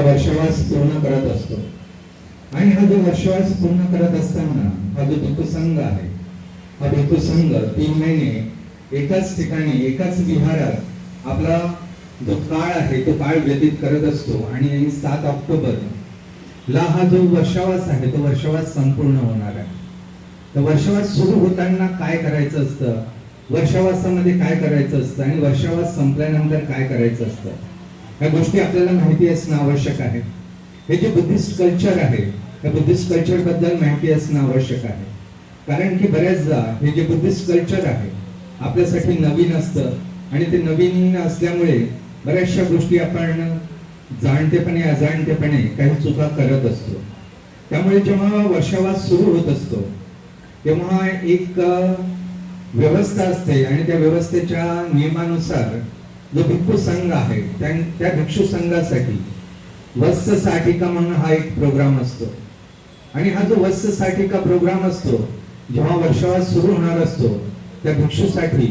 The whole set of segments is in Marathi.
हा वर्षवास पूर्ण करत असतो. आणि हा जो वर्षवास पूर्ण करत असताना हा जो भिकुसंघ आहे हा भिकुसंघ तीन महिने एकाच ठिकाणी एकाच विहारात आपला जो काळ आहे तो काळ व्यतीत करत असतो. आणि सात ऑक्टोबर ला हा जो वर्षावास आहे तो वर्षावास संपूर्ण होणार आहे. तर वर्षावास सुरू होताना काय करायचं असतं? वर्षावासामध्ये काय करायचं असतं? आणि वर्षावास संपल्यानंतर काय करायचं असतं? या गोष्टी आपल्याला माहिती असणं आवश्यक आहे. हे जे बुद्धिस्ट कल्चर आहे त्या बुद्धिस्ट कल्चरबद्दल माहिती असणं आवश्यक आहे. कारण की बऱ्याचदा हे जे बुद्धिस्ट कल्चर आहे आपल्यासाठी नवीन असतं आणि ते नवीन असल्यामुळे बऱ्याचशा गोष्टी आपण जाणतेपणे अजाणतेपणे काही चुका करत असतो. त्यामुळे जेव्हा वर्षावास सुरू होत असतो तेव्हा एक व्यवस्था असते आणि त्या व्यवस्थेच्या नियमानुसार जो भिक्षू संघ आहे त्या त्या भिक्षू संघासाठी वत्स साठिका म्हणून हा एक प्रोग्राम असतो. आणि हा जो वत्स साठिका प्रोग्राम असतो जेव्हा वर्षावास सुरू होणार असतो त्या भिक्षूसाठी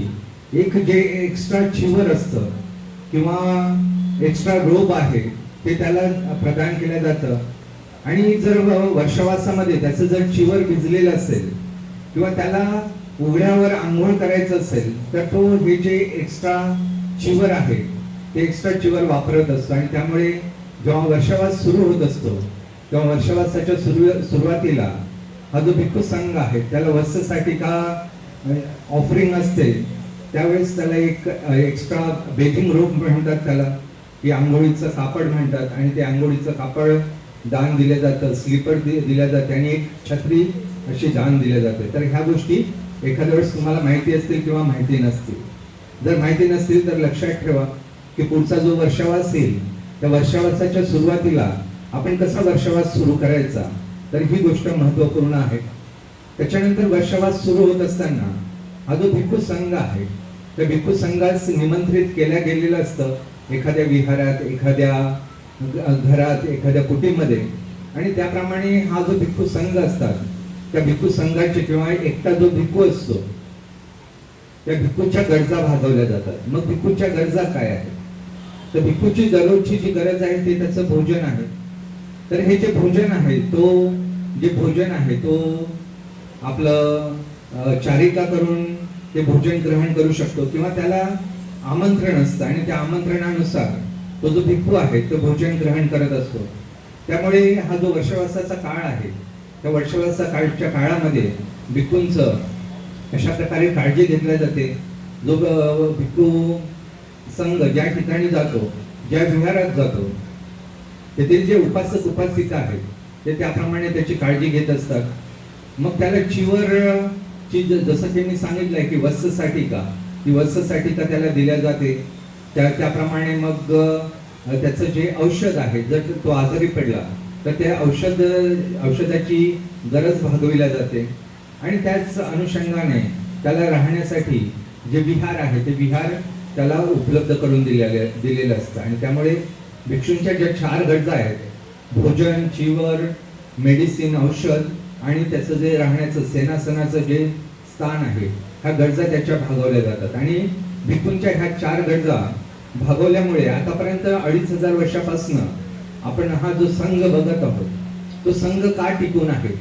एक जे एक्स्ट्रा चिवर असतं किंवा एक्स्ट्रा रोप आहे ते त्याला प्रदान केलं जातं. आणि जर वर्षावासामध्ये त्याचं जर चिवर भिजलेलं असेल किंवा त्याला उघड्यावर आंघोळ करायचं असेल तर तो हे जे एक्स्ट्रा चिवर आहे. ते एक्स्ट्रा चिवर वापरत असतो आणि त्यामुळे जेव्हा वर्षवास सुरू होत असतो तेव्हा वर्षवासाच्या सुरू सुरुवातीला हा जो भिक्खू संघ आहे त्याला वस्त्रसाठी का ऑफरिंग असते त्यावेळेस त्याला एक एक्स्ट्रा बेकिंग रूप म्हणतात त्याला की आंघोळीचं कापड म्हणतात आणि ते आंघोळीचं कापड दान दिले जातं स्लीपर दि दिल्या जाते आणि एक छत्री अशी दान दिले जाते. तर ह्या गोष्टी एखाद्या वेळेस तुम्हाला माहिती असतील किंवा माहिती नसतील. जर माहिती नसतील तर लक्षात ठेवा की पुढचा जो वर्षावास येईल त्या वर्षावासाच्या सुरुवातीला आपण कसा वर्षावास सुरू करायचा तर ही गोष्ट महत्त्वपूर्ण आहे. त्याच्यानंतर वर्षावास सुरू होत असताना हा जो भिक्खू संघ आहे त्या भिक्खू संघास निमंत्रित केल्या गेलेलं असतं एखाद्या विहारात एखाद्या घरात एखाद्या कुटीमध्ये आणि त्याप्रमाणे हा जो भिक्खू संघ असतात त्या भिक्खू संघाचे किंवा एकटा जो भिक्खू असतो त्या भिक्खूच्या गरजा भागवल्या जातात. मग भिक्खूच्या गरजा काय आहेत? तर भिक्खूची दररोजची जी गरज आहे ते त्याचं भोजन आहे. तर हे जे भोजन आहे तो जे भोजन आहे तो आपलं चारिका करून ते भोजन ग्रहण करू शकतो किंवा त्याला आमंत्रण असतं आणि त्या आमंत्रणानुसार तो जो भिक्खू आहे तो भोजन ग्रहण करत असतो. त्यामुळे हा जो वर्षवासाचा काळ आहे त्या वर्षवासा काळच्या काळामध्ये भिक्खूंचं अशा प्रकारे काळजी घेतल्या जाते? जो भिक्खू संघ ज्या ठिकाणी जातो ज्या विहारात जातो तेथील जे उपासक उपासिका आहेत ते त्याप्रमाणे त्याची काळजी घेत असतात. मग त्याला चिवर ची जसं की मी सांगितलंय की वस्ससाठी का? ती वस्ससाठी का त्याला दिल्या जाते? त्या त्याप्रमाणे मग त्याचं जे औषध आहे जर तो आजारी पडला तर त्या औषध औषधाची गरज भागविल्या जाते. आणि त्याच अनुषंगाने त्याला राहण्यासाठी जे विहार आहे ते विहार त्याला उपलब्ध करून दिलेले दिलेलं असतं. आणि त्यामुळे भिक्षूंच्या ज्या चार गरजा आहेत भोजन चिवर मेडिसिन औषध आणि त्याचं जे राहण्याचं सेनासनाचं जे स्थान आहे ह्या गरजा त्याच्या भागवल्या जातात. आणि भिक्षूंच्या ह्या चार गरजा भागवल्यामुळे आतापर्यंत अडीच हजार वर्षापासून आपण हा जो संघ बघत आहोत तो संघ का टिकून आहे?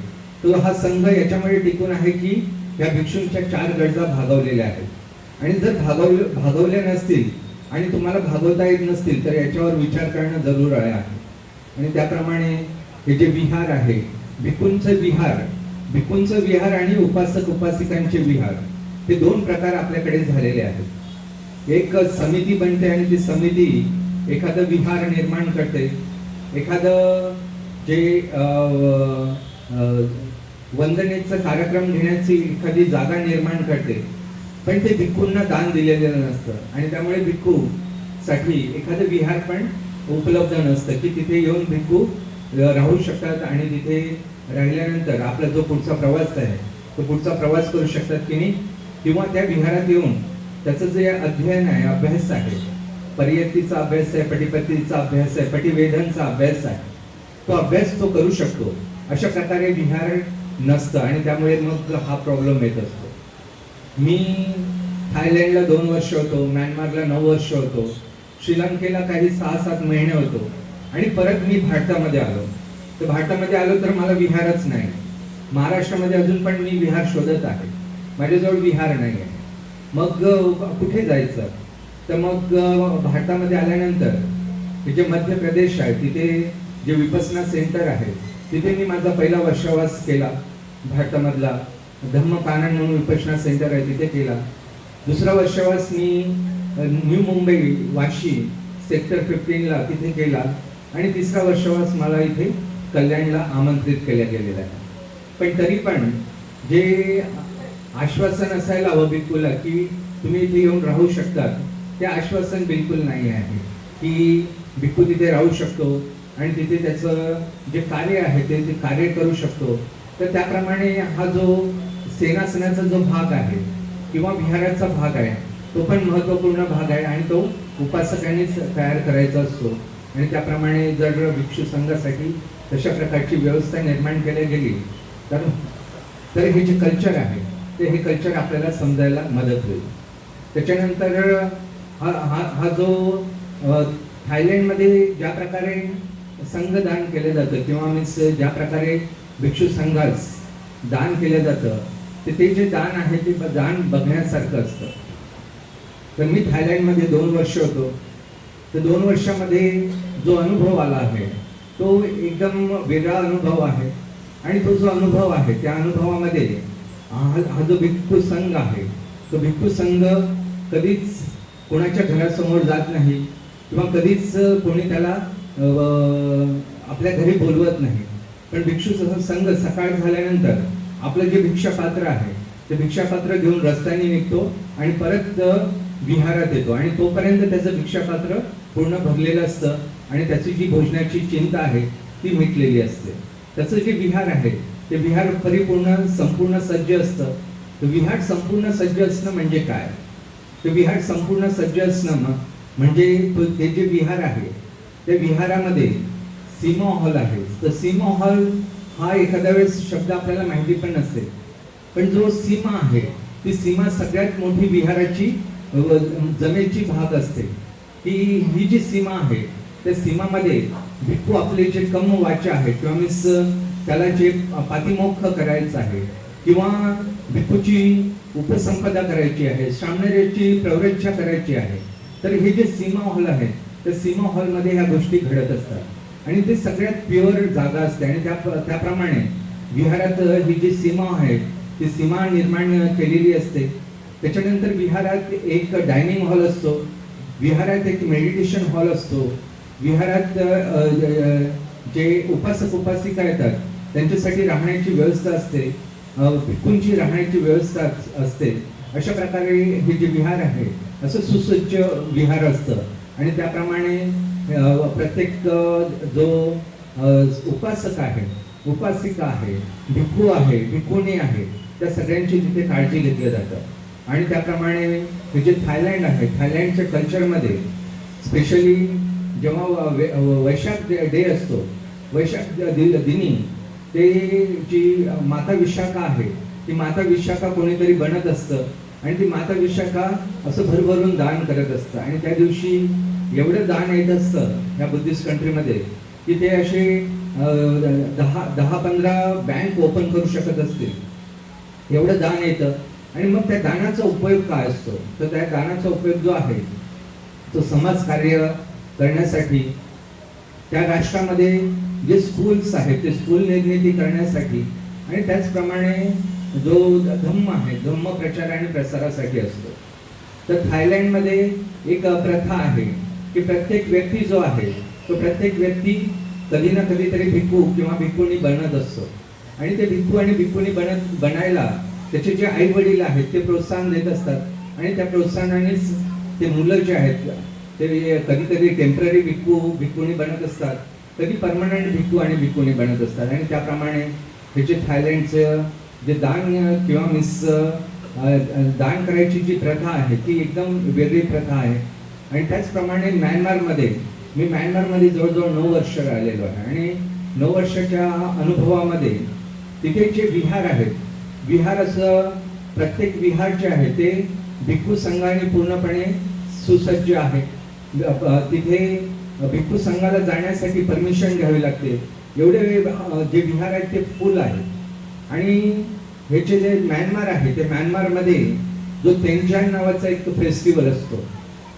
तो हा संघ याच्यामध्ये टिकून आहे की या भिक्षूंच्या चार गरजा भागवलेल्या आहेत. आणि जर भागव भागवल्या नसतील आणि तुम्हाला भागवता येत नसतील तर याच्यावर विचार करणं जरूर आहे. आणि त्याप्रमाणे हे जे विहार आहे भिकुंच विहार भिकुंच विहार आणि उपासक उपासिकांचे विहार हे दोन प्रकार आपल्याकडे झालेले आहेत. एक समिती बनते आणि ती समिती एखादं विहार निर्माण करते. एखादं जे वंदनेचा कार्यक्रम घेण्याची एखादी जागा निर्माण करते. पण ते भिक्खूंना दान दिलेलं नसतं. आणि त्यामुळे भिक्खू साठी एखादं विहार पण उपलब्ध नसतं की तिथे येऊन भिक्खू राहू शकतात आणि तिथे राहिल्यानंतर आपला जो पुढचा प्रवास आहे तो पुढचा प्रवास करू शकतात की नाही? किंवा त्या विहारात येऊन त्याचं जे अध्ययन आहे अभ्यास आहे पर्यतीचा अभ्यास आहे पटिपत्तीचा अभ्यास आहे पटिवेधनचा अभ्यास आहे तो अभ्यास तो करू शकतो. अशा प्रकारे विहार नसतं आणि त्यामुळे मग हा प्रॉब्लेम येत असतो. मी थायलंडला दोन वर्ष होतो म्यानमारला नऊ वर्ष होतो श्रीलंकेला काही सहा सात महिने होतो आणि परत मी भारतामध्ये आलो. तर भारतामध्ये आलो तर मला विहारच नाही. महाराष्ट्रामध्ये अजून पण मी विहार शोधत आहे. माझ्याजवळ विहार नाही आहे मग कुठे जायचं? तर मग भारतामध्ये आल्यानंतर जे मध्य प्रदेश आहे तिथे जे विपसना सेंटर आहे तिथे मी माझा पहिला वर्षावास केला. भारतामधला धम्मकानन म्हणून विपशना सेंटर आहे तिथे केला. दुसरा वर्षावास मी न्यू मुंबई वाशी सेक्टर फिफ्टीनला तिथे केला. आणि तिसरा वर्षावास मला इथे कल्याणला आमंत्रित केल्या गेलेला आहे पण तरी पण जे आश्वासन असायला हवं बिलकुल की तुम्ही इथे येऊन राहू शकतात ते आश्वासन बिलकुल नाही आहे. की भिक्खू तिथे राहू शकतो आणि तिथे त्याचं जे कार्य आहे ते ते कार्य करू शकतो. तर त्याप्रमाणे हा जो सेनासनाचा जो भाग आहे किंवा विहाराचा भाग आहे तो पण महत्त्वपूर्ण भाग आहे आणि तो उपासकांनीच तयार करायचा असतो. आणि त्याप्रमाणे जर भिक्षू संघासाठी तशा प्रकारची व्यवस्था निर्माण केली गेली तर तर हे जे कल्चर आहे ते हे कल्चर आपल्याला समजायला मदत होईल. त्याच्यानंतर हा हा हा जो थायलंडमध्ये ज्या प्रकारे संघदान केलं जातं. किंवा मीन्स ज्या प्रकारे भिक्षू संघास दान केलं जातं ते ते जे दान आहे ते दान बघण्यासारखं असतं. तर मी थायलंडमध्ये दोन वर्ष होतो. तर दोन वर्षामध्ये जो अनुभव आला आहे तो एकदम वेगळा अनुभव आहे. आणि तो जो अनुभव आहे त्या अनुभवामध्ये हा जो भिक्खू संघ आहे तो भिक्खू संघ कधीच कोणाच्या घरासमोर जात नाही. किंवा कधीच कोणी त्याला आपल्या घरी बोलवत नाही. पण भिक्षू संघ सकाळ झाल्यानंतर आपलं जे भिक्षापात्र आहे ते भिक्षापात्र घेऊन रस्त्याने निघतो आणि परत विहारात येतो. आणि तोपर्यंत त्याचं भिक्षापात्र पूर्ण भरलेलं असतं आणि त्याची जी भोजनाची चिंता आहे ती मिटलेली असते. त्याचं जे विहार आहे ते विहार परिपूर्ण संपूर्ण सज्ज असतं. तर विहार संपूर्ण सज्ज असणं म्हणजे काय? तर विहार संपूर्ण सज्ज असणं म्हणजे ते जे विहार आहे त्या विहारामध्ये सीमा हॉल आहे. तर सीमा हॉल हा एखाद्या वेळेस शब्द आपल्याला माहिती पण नसते पण जो सीमा आहे ती सीमा सगळ्यात मोठी विहाराची जमेची भाग असते. की ही जी सीमा आहे त्या सीमामध्ये भिक्खू आपले जे कम वाचा आहे किंवा मीन्स त्याला जे पातिमोक्ष करायचं आहे किंवा भिक्खूची उपसंपदा करायची आहे सामनाची प्रवृत्ता करायची आहे तर हे जे सीमा हॉल आहे तर सीमा हॉलमध्ये ह्या गोष्टी घडत असतात. आणि ते सगळ्यात प्युअर जागा असते. आणि त्या त्याप्रमाणे विहारात ही जी सीमा आहे ती सीमा निर्माण केलेली असते. त्याच्यानंतर विहारात एक डायनिंग हॉल असतो. विहारात एक मेडिटेशन हॉल असतो. विहारात जे उपासक उपासिका येतात त्यांच्यासाठी राहण्याची व्यवस्था असते. अ, राहण्याची व्यवस्था असते. अशा प्रकारे हे जे विहार आहे असं सुसज्ज विहार असतं. आणि त्याप्रमाणे प्रत्येक जो उपासक आहे उपासिका आहे भिक्खू आहे भिक्खुनी आहे त्या सगळ्यांची तिथे काळजी घेतली जातं. आणि त्याप्रमाणे हे जे थायलँड आहे थायलँडच्या कल्चरमध्ये स्पेशली जेव्हा व- वैशाख डे असतो वैशाख दि- दिनी ते जी माता विशाखा आहे ती माता विशाखा कोणीतरी बनत असतं. आणि ती माता विशाखा असं भरभरून दान करत असतं. आणि त्या दिवशी एवढं दान येत असतं या बुद्धिस्ट कंट्रीमध्ये की ते असे दहा दहा पंधरा बँक ओपन करू शकत असतील. एवढं दान येतं. आणि मग त्या दानाचा उपयोग काय असतो? तर त्या दानाचा उपयोग जो आहे तो समाज कार्य करण्यासाठी त्या राष्ट्रामध्ये जे स्कूल्स आहेत ते स्कूल निर्मिती करण्यासाठी आणि त्याचप्रमाणे जो धम्म आहे धम्म प्रचार आणि प्रसारासाठी असतो. तर थायलंडमध्ये एक प्रथा आहे. की प्रत्येक व्यक्ती जो आहे तो प्रत्येक व्यक्ती कधी ना कधीतरी भिक्खू किंवा भिक्खुनी बनत असतो. आणि ते भिक्खू आणि भिक्खुनी बनत बनायला त्याचे जे आई वडील आहेत ते प्रोत्साहन देत असतात. आणि त्या प्रोत्साहनानेच ते मुलं जे आहेत ते कधीतरी टेंपररी भिक्खू भिक्खुनी बनत असतात. कधी परमनंट भिक्खू आणि भिक्खुनी बनत असतात. आणि त्याप्रमाणे हे जे थायलंडचं जे दान किंवा मिस दान करायची जी प्रथा आहे ती एकदम वेगळी प्रथा आहे. आणि त्याचप्रमाणे म्यानमारमध्ये मी म्यानमारमध्ये जवळजवळ नऊ वर्ष राहिलेलो आहे. आणि नऊ वर्षाच्या अनुभवामध्ये तिथे जे विहार आहेत विहार असं प्रत्येक विहार जे आहे ते भिक्खू संघाने पूर्णपणे सुसज्ज आहे. तिथे भिक्खू संघाला जाण्यासाठी परमिशन घ्यावी लागते. एवढे जे विहार आहेत ते फुल आहेत. आणि हे जे जे म्यानमार आहे ते म्यानमारमध्ये जो तेंजान नावाचा एक फेस्टिवल असतो.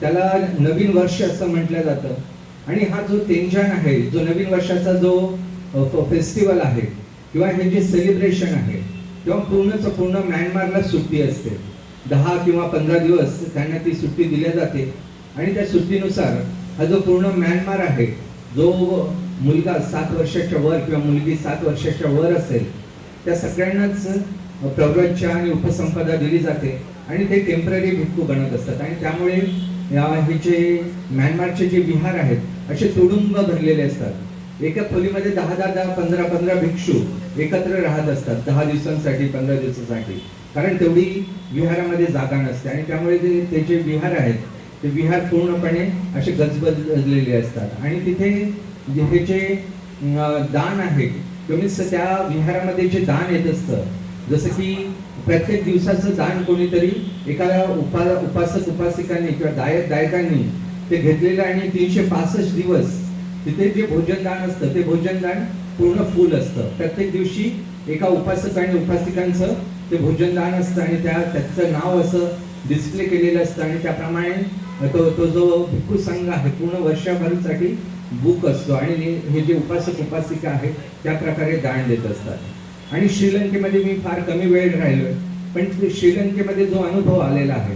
त्याला नवीन वर्ष असं म्हटलं जातं. आणि हा जो तेंजान आहे जो नवीन वर्षाचा जो फेस्टिवल आहे किंवा हे जे सेलिब्रेशन आहे तेव्हा पूर्णच पूर्ण म्यानमारला सुट्टी असते. दहा किंवा पंधरा दिवस त्यांना ती सुट्टी दिल्या जाते. आणि त्या सुट्टीनुसार हा जो पूर्ण म्यानमार आहे जो मुलगा सात वर्षाच्या वर किंवा मुलगी सात वर्षाच्या वर असेल त्या सगळ्यांनाच प्रवृत्च्या आणि उपसंपदा दिली जाते. आणि ते टेंपररी भिक्खू बनत असतात. आणि त्यामुळे या हे जे म्यानमारचे जे विहार आहेत असे तुडुंब भरलेले असतात. एका खोलीमध्ये दहा दहा दहा पंधरा पंधरा भिक्षू एकत्र राहत असतात दहा दिवसांसाठी पंधरा दिवसांसाठी. कारण तेवढी विहारामध्ये जागा नसते आणि त्यामुळे ते ते जे विहार आहेत ते विहार पूर्णपणे असे गजबजलेले असतात. आणि तिथे हे जे दान आहे तुम्ही त्या विहारामध्ये जे दान येत असतं जसं की प्रत्येक दिवसाचं दान कोणीतरी एका उपा उपासक उपासिकांनी किंवा दायक दायकांनी ते घेतलेलं आणि तीनशे पासष्ट दिवस तिथे जे भोजनदान असतं ते भोजनदान पूर्ण फुल असतं. प्रत्येक दिवशी एका उपासक आणि उपासिकांचं ते भोजनदान असतं आणि त्या त्याचं नाव असं डिस्प्ले केलेलं असतं आणि त्याप्रमाणे तो तो जो भिक्खू संघ आहे पूर्ण वर्षभरासाठी बुक असतो आणि हे- हे जे उपासक उपासिका आहेत त्या प्रकारे दान देत असतात. आणि श्रीलंकेमध्ये मी फार कमी वेळ राहिलो पण श्रीलंकेमध्ये जो अनुभव आलेला आहे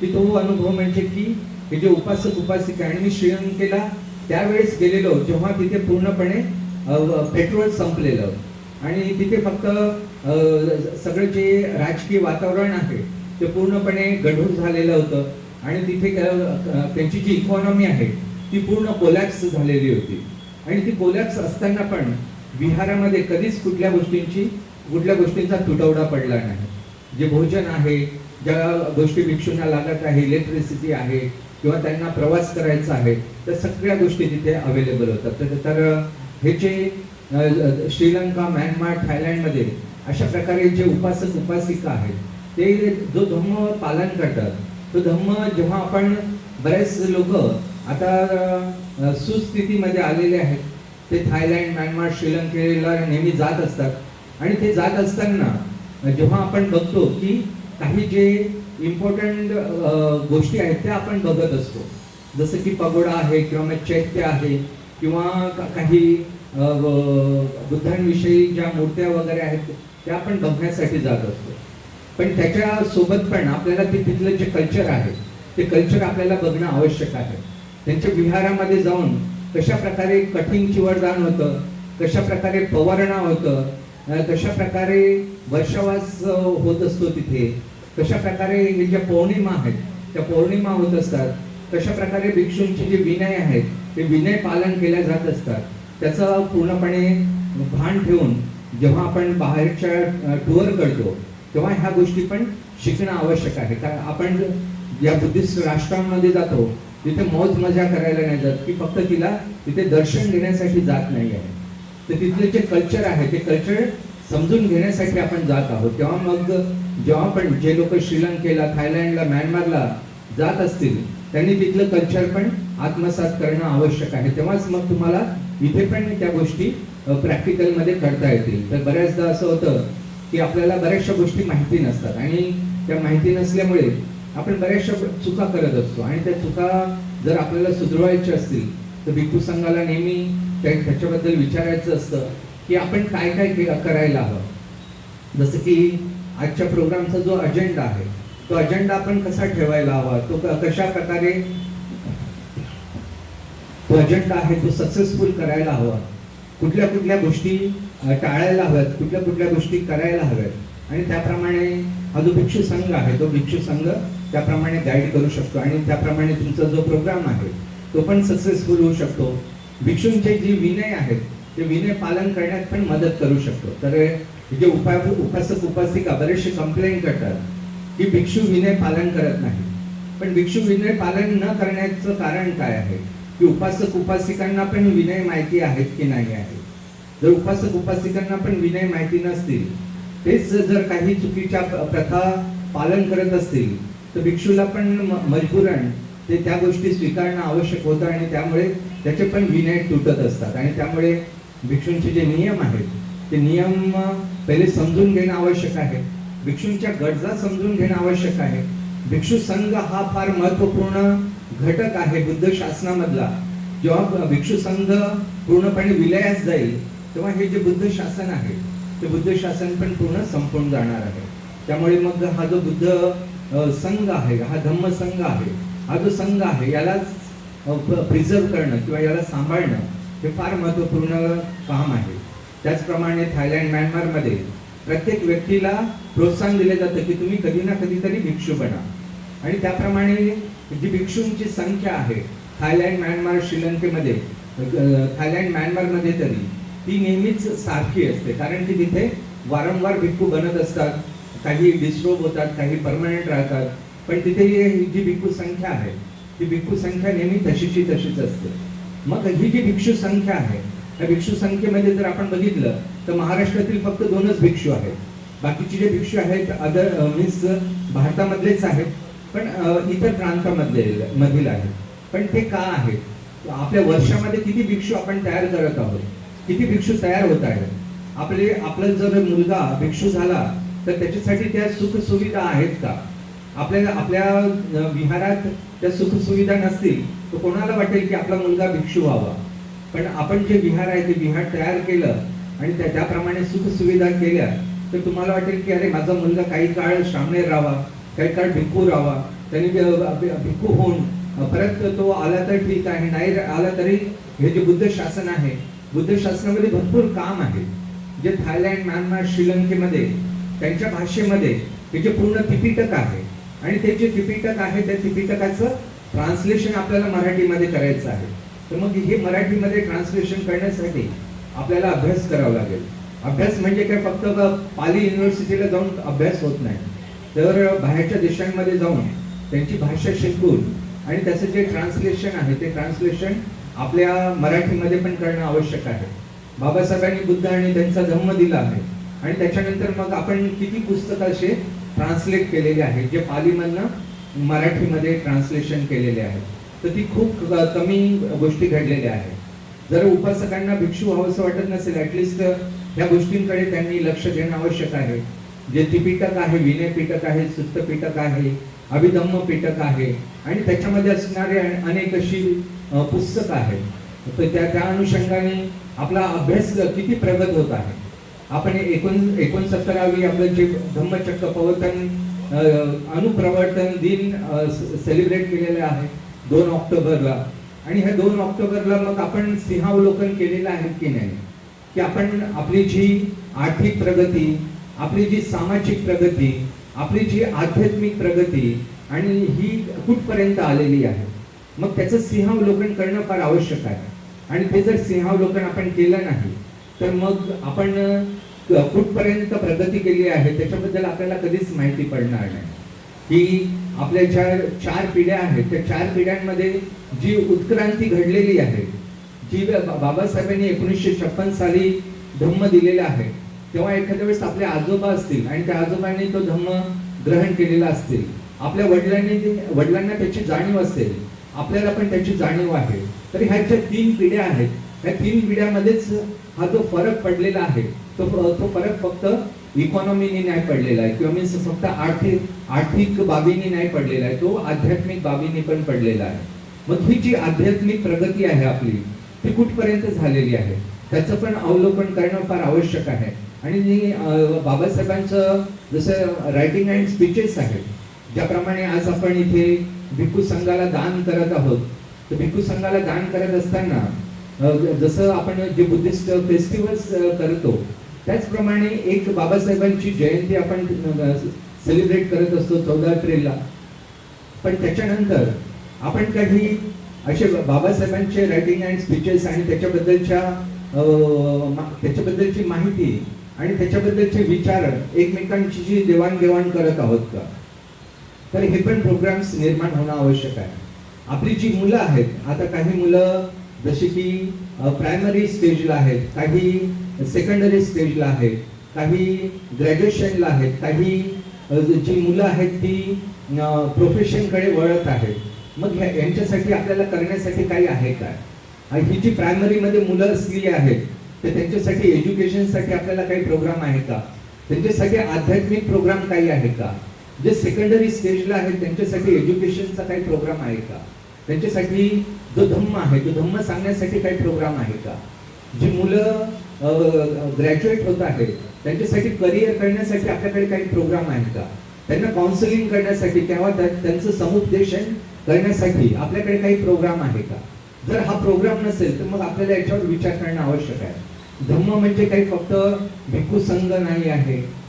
की तो अनुभव म्हणजे की हे जे उपासक उपासिका आणि मी श्रीलंकेला त्यावेळेस गेलेलो जेव्हा तिथे पूर्णपणे पेट्रोल संपलेलं. आणि तिथे फक्त सगळं जे राजकीय वातावरण आहे ते पूर्णपणे गढूळ झालेलं होतं. आणि तिथे त्यांची जी इकॉनॉमी आहे ती पूर्ण कोलॅप्स झालेली होती. आणि ती कोलॅप्स असताना पण विहारामध्ये कधीच कुठल्या गोष्टींची कुठल्या गोष्टींचा तुटवडा पडला नाही. जे भोजन आहे ज्या गोष्टी भिक्षूंना लागत आहे इलेक्ट्रिसिटी आहे किंवा त्यांना प्रवास करायचा आहे त्या सगळ्या गोष्टी तिथे अवेलेबल होतात. तर- तर हे जे श्रीलंका म्यानमार थायलंडमध्ये अशा प्रकारे जे उपासक उपासिका आहेत ते जो धम्म पालन करतात तो धम्म जेव्हा आपण बरेच लोक आता सुस्थितीमध्ये आलेले आहेत ते थायलंड म्यानमार श्रीलंकेला नेहमी जात असतात. आणि ते जात असताना जेव्हा आपण बघतो की काही जे इम्पॉर्टंट गोष्टी आहेत त्या आपण बघत असतो. जसं की पगोडा आहे किंवा मग चैत्य आहे किंवा काही बुद्धांविषयी ज्या मूर्त्या वगैरे आहेत त्या आपण बघण्यासाठी जात असतो. पण त्याच्या सोबत पण आपल्याला ते तिथलं जे कल्चर आहे ते कल्चर आपल्याला बघणं आवश्यक आहे. त्यांच्या विहारामध्ये जाऊन कशा प्रकारे कठीण चिवडदान होतं कशा प्रकारे पवारणा होतं कशा प्रकारे वर्षावास होत असतो तिथे कशा प्रकारे हे ज्या पौर्णिमा आहेत त्या पौर्णिमा होत असतात कशा प्रकारे भिक्षूंचे जे विनय आहेत ते विनय पालन केल्या जात असतात त्याचं पूर्णपणे भान ठेवून जेव्हा आपण बाहेरच्या टूर करतो तेव्हा ह्या गोष्टी पण शिकणं आवश्यक आहे. कारण आपण या बुद्धिस्ट राष्ट्रांमध्ये जातो तिथे मौज मजा करायला नाही जात. की फक्त तिला तिथे दर्शन घेण्यासाठी जात नाही आहे. तर तिथले जे कल्चर आहे ते कल्चर समजून घेण्यासाठी आपण जात आहोत. तेव्हा मग जेव्हा पण जे लोक श्रीलंकेला थायलंडला म्यानमारला जात असतील त्यांनी तिथलं कल्चर पण आत्मसात करणं आवश्यक आहे. तेव्हाच मग तुम्हाला इथे पण त्या गोष्टी प्रॅक्टिकलमध्ये करता येतील. तर बऱ्याचदा असं होतं की आपल्याला बऱ्याचशा गोष्टी माहिती नसतात. आणि त्या माहिती नसल्यामुळे आपण बऱ्याचशा चुका करत असतो. आणि त्या चुका जर आपल्याला सुधरवायच्या असतील तर भिक्खू संघाला नेहमी त्या त्याच्याबद्दल विचारायचं असतं की आपण काय काय करायला हवं. जसं की आजच्या प्रोग्रामचा जो अजेंडा आहे तो अजेंडा आपण कसा ठेवायला हवा? तो कशा प्रकारे तो अजेंडा आहे तो सक्सेसफुल करायला हवा? कुठल्या कुठल्या गोष्टी टाळायला हव्यात? कुठल्या कुठल्या गोष्टी करायला हव्यात? आणि त्याप्रमाणे हा जो भिक्षू संघ आहे तो भिक्षू संघ त्याप्रमाणे गाईड करू शकतो. आणि त्याप्रमाणे तुमचा जो प्रोग्राम आहे तो पण सक्सेसफुल होऊ शकतो. भिक्षूंचे जे विनय आहेत ते विनय पालन करण्यात पण मदत करू शकतो. तर जे उपा उपासक उपासिका बरेचसे कंप्लेंट करतात की भिक्षू विनय पालन करत नाही. पण भिक्षू विनय पालन न करण्याचं कारण काय आहे? की उपासक उपासिकांना पण विनय माहिती आहेत की नाही आहे? जर उपासक उपासिकांना पण विनय माहिती नसतील तेच जर काही चुकीच्या प्रथा पालन करत असतील तर भिक्षूला पण म- मजबूरन ते त्या गोष्टी स्वीकारणं आवश्यक होतं आणि त्यामुळे त्याचे पण विनय तुटत असतात. आणि त्यामुळे भिक्षूंचे जे नियम आहेत ते नियम पहिले समजून घेणं आवश्यक आहे. भिक्षूंच्या गरजा समजून घेणं आवश्यक आहे. भिक्षू संघ हा फार महत्त्वपूर्ण घटक आहे बुद्ध शासनामधला. जेव्हा भिक्षू संघ पूर्णपणे विलयास जाईल तेव्हा हे जे बुद्ध शासन आहे ते बुद्ध शासन पण पूर्ण संपून जाणार आहे. त्यामुळे मग हा जो बुद्ध संघ आहे हा धम्म संघ आहे. हा जो संघ आहे यालाच प्रिझर्व करणं किंवा याला सांभाळणं हे फार महत्त्वपूर्ण काम आहे. त्याचप्रमाणे थायलंड म्यानमारमध्ये प्रत्येक व्यक्तीला प्रोत्साहन दिले जातं की तुम्ही कधी ना कधीतरी भिक्षू बना. आणि त्याप्रमाणे जी भिक्षूंची संख्या आहे थायलंड म्यानमार श्रीलंकेमध्ये थायलँड थायलंड म्यानमारमध्ये तरी ती नेहमीच सारखी असते. कारण की तिथे वारंवार भिक्खू बनत असतात. काही डिस्टर्ब होतात काही परमनंट राहतात. पण तिथे जी भिक्खू संख्या आहे ती भिक्खू संख्या नेहमी तशीची तशीच असते. मग ही जी भिक्षू संख्या आहे त्या भिक्षू संख्येमध्ये जर आपण बघितलं तर महाराष्ट्रातील फक्त दोनच भिक्षू आहेत. बाकीचे जे भिक्षू आहेत अदर मीन्स भारतामधलेच आहेत पण इतर प्रांतामधले मधील आहेत. पण ते का आहेत? आपल्या वर्षामध्ये किती भिक्षू आपण तयार करत आहोत? किती भिक्षू तयार होत आहेत? आपले आपला जर मुलगा भिक्षू झाला तर त्याच्यासाठी त्या सुख सुविधा आहेत का? आपल्या आपल्या विहारात त्या सुख सुविधा नसतील तर कोणाला वाटेल की आपला मुलगा भिक्षू व्हावा? पण आपण जे विहार आहे ते विहार तयार केलं आणि त्या त्याप्रमाणे सुख सुविधा केल्या तर तुम्हाला वाटेल की अरे माझा मुलगा काही काळ श्रामणेर राहावा काही काळ भिक्खू राहावा त्यांनी भिक्खू होऊन परत तो आला तर ठीक आहे नाही आला तरी हे जे बुद्ध शासन आहे बुद्ध शासनामध्ये भरपूर काम आहे. जे थायलंड म्यानमार श्रीलंकेमध्ये त्यांच्या भाषेमध्ये ते जे पूर्ण त्रिपिटक आहे आणि ते जे त्रिपिटक आहे त्या त्रिपिटकाचं ट्रान्सलेशन आपल्याला मराठीमध्ये करायचं आहे. तर मग हे मराठीमध्ये ट्रान्सलेशन करण्यासाठी आपल्याला अभ्यास करावा लागेल. अभ्यास म्हणजे काय? फक्त पाली युनिव्हर्सिटीला जाऊन अभ्यास होत नाही. तर बाहेरच्या देशांमध्ये जाऊन त्यांची भाषा शिकून आणि त्याचं जे ट्रान्सलेशन आहे ते ट्रान्सलेशन आपल्या मराठीमध्ये पण करणं आवश्यक आहे. बाबासाहेबांनी बुद्ध आणि त्यांचा जन्म दिला आहे. आणि त्याच्यानंतर मग आपण किती पुस्तकं असे ट्रान्सलेट केलेले आहेत जे पालीमधनं मराठीमध्ये ट्रान्सलेशन केलेले आहेत. तर ती खूप कमी गोष्टी घडलेल्या आहेत. जर उपासकांना भिक्षू व्हावंसं वाटत नसेल ॲटलिस्ट ह्या गोष्टींकडे त्यांनी लक्ष देणं आवश्यक आहे. जे त्रिपिटक आहे विनय पिटक आहे सुत्त पिटक आहे अभिधम्म पिटक आहे आणि त्याच्यामध्ये असणारे अनेक अशी पुस्तकं पुस्तक आहेत. तर त्या त्या अनुषंगाने आपला अभ्यास किती प्रगत होत आहे. आपण एकोण एकोणसत्तरावी आपलं जे धम्मचक्र प्रवर्तन अनुप्रवर्तन दिन सेलिब्रेट केलेलं आहे दोन ऑक्टोबरला. आणि ह्या दोन ऑक्टोबरला मग आपण सिंहावलोकन केलेलं आहे की नाही? की आपण आपली जी आर्थिक प्रगती आपली जी सामाजिक प्रगती आपली जी आध्यात्मिक प्रगती आणि ही कुठपर्यंत आलेली आहे? मग त्याचं सिंहावलोकन करणं फार आवश्यक आहे. आणि ते जर सिंहावलोकन आपण केलं नाही तर मग आपण कुठपर्यंत प्रगती केली आहे त्याच्याबद्दल आपल्याला कधीच माहिती पडणार नाही. ही आपल्या ज्या चार पिढ्या आहेत त्या चार पिढ्यांमध्ये जी उत्क्रांती घडलेली आहे जी बाबासाहेबांनी एकोणीसशे छप्पन साली धम्म दिलेला आहे तेव्हा एखाद्या वेळेस आपले आजोबा असतील आणि त्या आजोबांनी तो धम्म ग्रहण केलेला असतील. आपल्या वडिलांनी वडिलांना त्याची जाणीव असेल आपल्याला पण त्याची जाणीव आहे. तर ह्या ज्या तीन पिढ्या आहेत ह्या तीन पिढ्यामध्येच हा जो फरक पडलेला आहे तो तो फरक फक्त इकॉनॉमीने नाही पडलेला आहे. किंवा मीन्स फक्त आर्थिक आर्थिक बाबींनी नाही पडलेला आहे तो आध्यात्मिक बाबींनी पण पडलेला आहे. मग ही जी आध्यात्मिक प्रगती आहे आपली ती कुठपर्यंत झालेली आहे? त्याचं पण अवलोकन करणं फार आवश्यक आहे. आणि बाबासाहेबांचं जसं रायटिंग अँड स्पीचेस आहेत ज्याप्रमाणे आज आपण इथे भिक्खू संघाला दान करत आहोत. तर भिक्खू संघाला दान करत असताना जसं आपण जे बुद्धिस्ट फेस्टिवल्स करतो त्याचप्रमाणे एक बाबासाहेबांची जयंती आपण सेलिब्रेट करत असतो चौदा एप्रिलला. पण त्याच्यानंतर आपण काही असे बाबासाहेबांचे रायटिंग अँड स्पीचेस आणि त्याच्याबद्दलच्या त्याच्याबद्दलची माहिती आणि त्याच्याबद्दलचे विचार एकमेकांची जी देवाणघेवाण करत आहोत का? तर हे पण प्रोग्राम्स निर्माण होणं आवश्यक आहे. आपली जी मुलं आहेत आता काही मुलं जसे की प्रायमरी स्टेजला आहेत काही सेकंडरी स्टेजला आहेत काही ग्रॅज्युएशनला आहेत काही जी मुलं आहेत ती प्रोफेशनकडे वळत आहेत. मग ह्या यांच्यासाठी आपल्याला करण्यासाठी काही आहे काय आणि ही जी प्रायमरीमध्ये मुलं असलेली आहेत तर त्यांच्यासाठी एज्युकेशनसाठी आपल्याला काही प्रोग्राम आहे का? त्यांच्यासाठी आध्यात्मिक प्रोग्राम काही आहे का? जे सेकंडरी स्टेजला आहेत त्यांच्यासाठी एज्युकेशनचा काही प्रोग्राम आहे का? त्यांच्यासाठी जो धम्म आहे तो धम्म सांगण्यासाठी काही प्रोग्राम आहे का? जी मुलं ग्रॅज्युएट होत आहेत त्यांच्यासाठी करिअर करण्यासाठी आपल्याकडे काही प्रोग्राम आहे का? त्यांना काउन्सिलिंग करण्यासाठी किंवा त्या- त्यांचं समुपदेशन करण्यासाठी आपल्याकडे काही प्रोग्राम आहे का? जर हा प्रोग्राम नसेल तर मग आपल्याला याच्यावर विचार करणं आवश्यक आहे. धम्म म्हणजे काही फक्त भिक्खू संघ नाही आहे.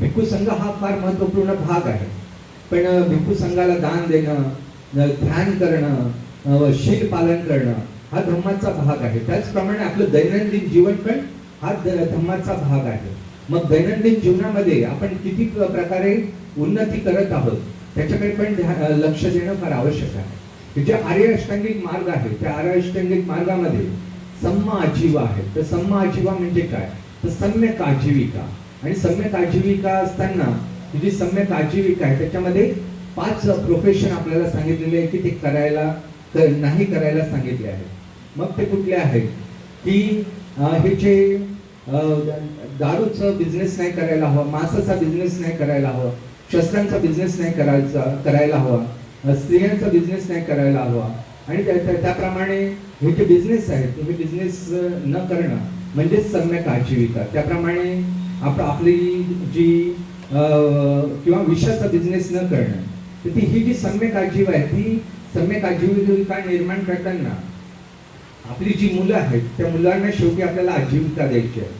भिक्खू संघ हा फार महत्त्वपूर्ण भाग आहे. पण भिक्खू संघाला दान देणं ध्यान करणं शील पालन करणं हा धम्माचा भाग आहे. त्याचप्रमाणे आपलं दैनंदिन जीवन पण हा धम्माचा भाग आहे. मग दैनंदिन जीवनामध्ये आपण किती प्रकारे उन्नती करत आहोत त्याच्याकडे पण लक्ष देणं फार आवश्यक आहे. जे आर्य अष्टांगिक मार्ग आहे त्या आर्य अष्टांगिक मार्गामध्ये सम्मा आजीवा आहे. तर सम्मा आजीवा म्हणजे काय? तर सम्यक आजीविका. आणि सम्यक आजीविका असताना जी सम्यक आजीविका आहे त्याच्यामध्ये पाच प्रोफेशन आपल्याला सांगितलेले आहे की ते करायला तर नाही करायला सांगितले आहे. मग ते कुठले आहेत? की हे जे दारूचा दारूचं बिझनेस नाही करायला हवा मांसाचा बिझनेस नाही करायला हवा शस्त्रांचा बिझनेस नाही करायचा करायला हवा स्त्रियांचा बिझनेस नाही करायला हवा आणि त्याप्रमाणे हे जे बिझनेस आहेत हे बिझनेस न करणं म्हणजेच सम्यक आजीविका त्याप्रमाणे आप आपली जी किंवा विषाचा बिझनेस न करणं तर ती ही जी सम्यक आजीव आहे ती सम्यक आजीविका निर्माण करताना आपली जी मुलं आहेत त्या मुलांना शेवटी आपल्याला आजीविका द्यायची आहे.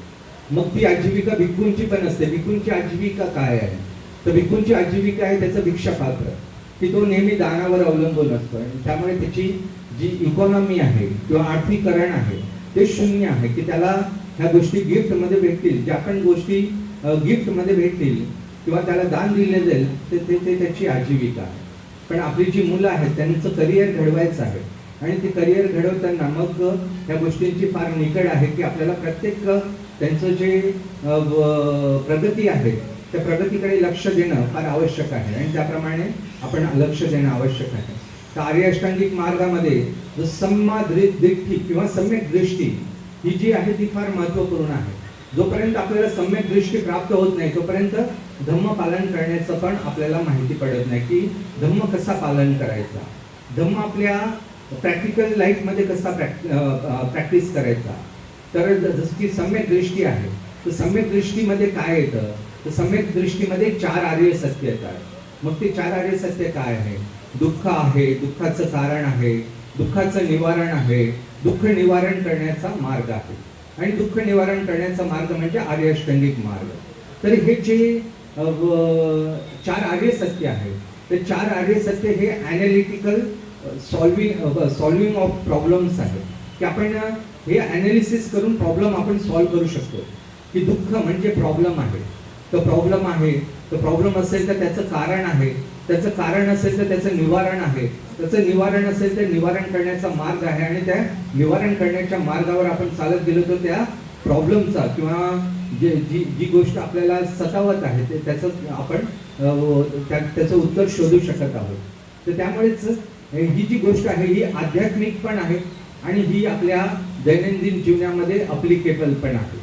मग ती आजीविका भिकूंची पण असते. भिकूंची आजीविका काय आहे? तर भिकूंची आजीविका आहे त्याचं भिक्षापात्र. की तो नेहमी दानावर अवलंबून असतो आणि त्यामुळे त्याची जी इकॉनॉमी आहे किंवा आर्थिकरण आहे ते शून्य आहे. की त्याला ह्या गोष्टी गिफ्टमध्ये भेटतील. ज्या पण गोष्टी गिफ्टमध्ये भेटतील किंवा त्याला दान दिले जाईल तर ते ते त्याची आजीविका आहे. पण आपली जी मुलं आहेत त्यांचं करिअर घडवायचं आहे. आणि ते करिअर घडवताना मग ह्या गोष्टींची फार निकड आहे की आपल्याला प्रत्येक त्यांचं जे प्रगती आहे त्या प्रगतीकडे लक्ष देणं फार आवश्यक आहे. आणि त्याप्रमाणे आपण लक्ष देणं आवश्यक आहे. तर आर्य अष्टांगिक मार्गामध्ये जो सम्मा दृ- दृष्टी किंवा सम्यक दृष्टी ही जी आहे ती फार महत्त्वपूर्ण आहे. जोपर्यंत आपल्याला सम्यक दृष्टी प्राप्त होत नाही तोपर्यंत धम्म पालन करण्याचं पण आपल्याला माहिती पडत नाही की धम्म कसा पालन करायचा? धम्म आपल्या प्रॅक्टिकल लाईफमध्ये कसा प्रॅक्टिस करायचा? तर जसं की सम्यक दृष्टी आहे तर सम्यक दृष्टीमध्ये काय येतं? तर सम्यक दृष्टीमध्ये चार आर्य सत्य येतात. मग ते चार आर्य सत्य काय आहे? दुःख आहे दुःखाचं कारण आहे दुःखाचं निवारण आहे दुःख निवारण करण्याचा मार्ग आहे. आणि दुःख निवारण करण्याचा मार्ग म्हणजे आर्यष्टंगिक मार्ग. तर हे जे चार आर्य सत्य आहे तर चार आर्य सत्य हे analytical solving solving of problems आहे की आपण हे ॲनालिसिस करून प्रॉब्लेम आपण सॉल्व्ह करू शकतो. की दुःख म्हणजे प्रॉब्लेम आहे. तर प्रॉब्लेम आहे तर प्रॉब्लेम असेल तर त्याचं कारण आहे. त्याचं कारण असेल तर त्याचं निवारण आहे. त्याचं निवारण असेल तर निवारण करण्याचा मार्ग आहे आणि त्या निवारण करण्याच्या मार्गावर आपण चालत गेलो तर त्या प्रॉब्लेमचा किंवा जे जी जी गोष्ट आपल्याला सतावत आहे ते त्याचं आपण त्या- त्याचं उत्तर शोधू शकत आहोत. तर त्यामुळेच ही जी गोष्ट आहे ही आध्यात्मिक पण आहे आणि ही आपल्या दैनंदिन जीवनामध्ये अप्लिकेबल पण आहे.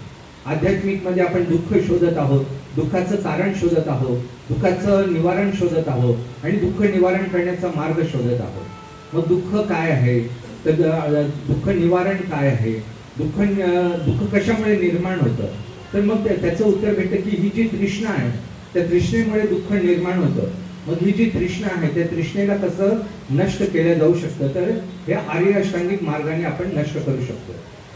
आध्यात्मिकमध्ये आपण दुःख शोधत आहोत. दुःखाचं कारण शोधत आहोत दुःखाचं निवारण शोधत आहोत आणि दुःख निवारण करण्याचा मार्ग शोधत आहोत. मग दुःख काय आहे? तर दुःख निवारण काय आहे? दुःख दुःख कशामुळे निर्माण होतं? तर मग त्याचं उत्तर भेटतं की ही जी तृष्णा आहे त्या तृष्णेमुळे दुःख निर्माण होतं. मग ही जी तृष्णा आहे त्या तृष्णेला कसं नष्ट केलं जाऊ शकतं? तर हे आर्य अष्टांगिक मार्गाने आपण नष्ट करू शकतो.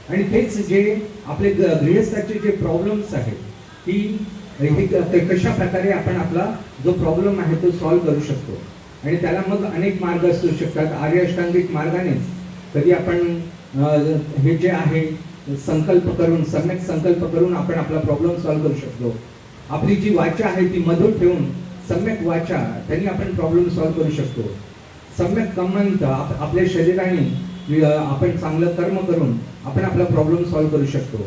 आणि तेच जे आपले गृहस्थाचे जे प्रॉब्लेम्स आहेत की हे कशा प्रकारे आपण आपला जो प्रॉब्लेम आहे तो सॉल्व्ह करू शकतो? आणि त्याला मग अनेक मार्ग असू शकतात. आर्य अष्टांगिक मार्गानेच. कधी आपण हे जे आहे संकल्प करून सम्यक संकल्प करून आपण आपला प्रॉब्लेम सॉल्व्ह करू शकतो. आपली जी वाचा आहे ती मधुर ठेवून सम्यक वाचा त्यांनी आपण प्रॉब्लेम सॉल्व्ह करू शकतो. सम्यक कमंत आप- आपल्या शरीराने आपण चांगलं कर्म करून आपण आपला प्रॉब्लेम सॉल्व्ह करू शकतो.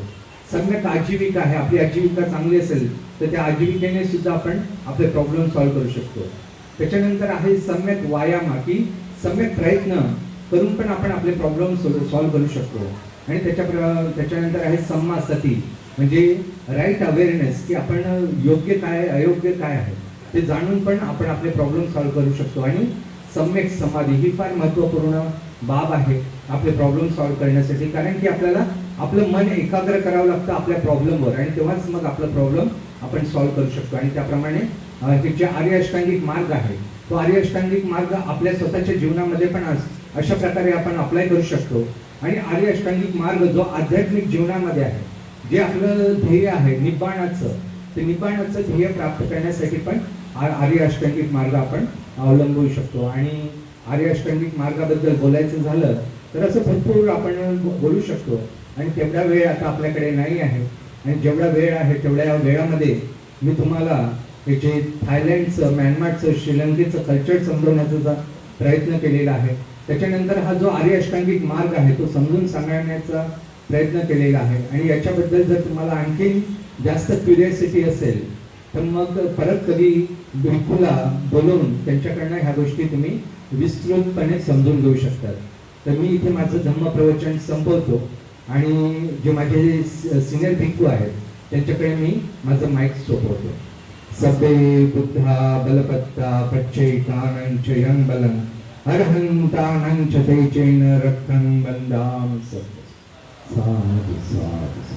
सम्यक आजीविका आहे. आपली आजीविका चांगली असेल तर त्या आजीविकेने सुद्धा आपण आपले प्रॉब्लेम सॉल्व्ह करू शकतो. त्याच्यानंतर आहे सम्यक व्यायाम की सम्यक प्रयत्न करून पण आपण आपले प्रॉब्लेम सॉल्व्ह करू शकतो. आणि त्याच्या त्याच्यानंतर आहे सम्मा सती म्हणजे राईट अवेअरनेस की आपण योग्य काय अयोग्य काय आहे ते जाणून पण आपण आपले प्रॉब्लेम सॉल्व्ह करू शकतो. आणि सम्यक समाधी ही फार महत्त्वपूर्ण बाब आहे आपले प्रॉब्लेम सॉल्व्ह करण्यासाठी. कारण की आपल्याला आपलं मन एकाग्र करावं लागतं आपल्या प्रॉब्लेमवर आणि तेव्हाच मग आपला प्रॉब्लेम आपण सॉल्व्ह करू शकतो. आणि त्याप्रमाणे हे जे आर्य अष्टांगिक मार्ग आहे तो आर्य अष्टांगिक मार्ग आपल्या स्वतःच्या जीवनामध्ये पण अशा प्रकारे आपण अप्लाय करू शकतो. आणि आर्य अष्टांगिक मार्ग जो आध्यात्मिक जीवनामध्ये आहे जे आपलं ध्येय आहे निब्बाणाचं ते निब्बाणाचं ध्येय प्राप्त करण्यासाठी पण आर्य अष्टांगिक मार्ग आपण अवलंबू शकतो. आणि आर्य अष्टांगिक मार्गाबद्दल बोलायचं झालं तर असं भरपूर आपण बोलू शकतो. आणि तेवढा वेळ आता आपल्याकडे नाही आहे. आणि जेवढा वेळ आहे तेवढ्या वेळामध्ये मी तुम्हाला हे जे थायलंडचं म्यानमारचं श्रीलंकेचं कल्चर समजवण्याचा प्रयत्न केलेला आहे त्याच्यानंतर हा जो आर्य अष्टांगिक मार्ग आहे तो समजून सांगण्याचा प्रयत्न केलेला आहे. आणि याच्याबद्दल जर तुम्हाला आणखी जास्त क्युरियोसिटी असेल तर मग परत कधी बिलकुला बोलवून त्यांच्याकडनं ह्या गोष्टी तुम्ही विस्तृतपणे समजून घेऊ शकतात. तर मी इथे माझं धम्म प्रवचन संपवतो. आणि जे माझे सिनियर भिंकू आहेत त्यांच्याकडे मी माझं माईक सोपवतो. सबे बुद्धा बलपत्ता प्रच्चैतानं च यं बलं अर्हन्तानं च तैचेन रक्तं बन्दां सत् साधु साधु।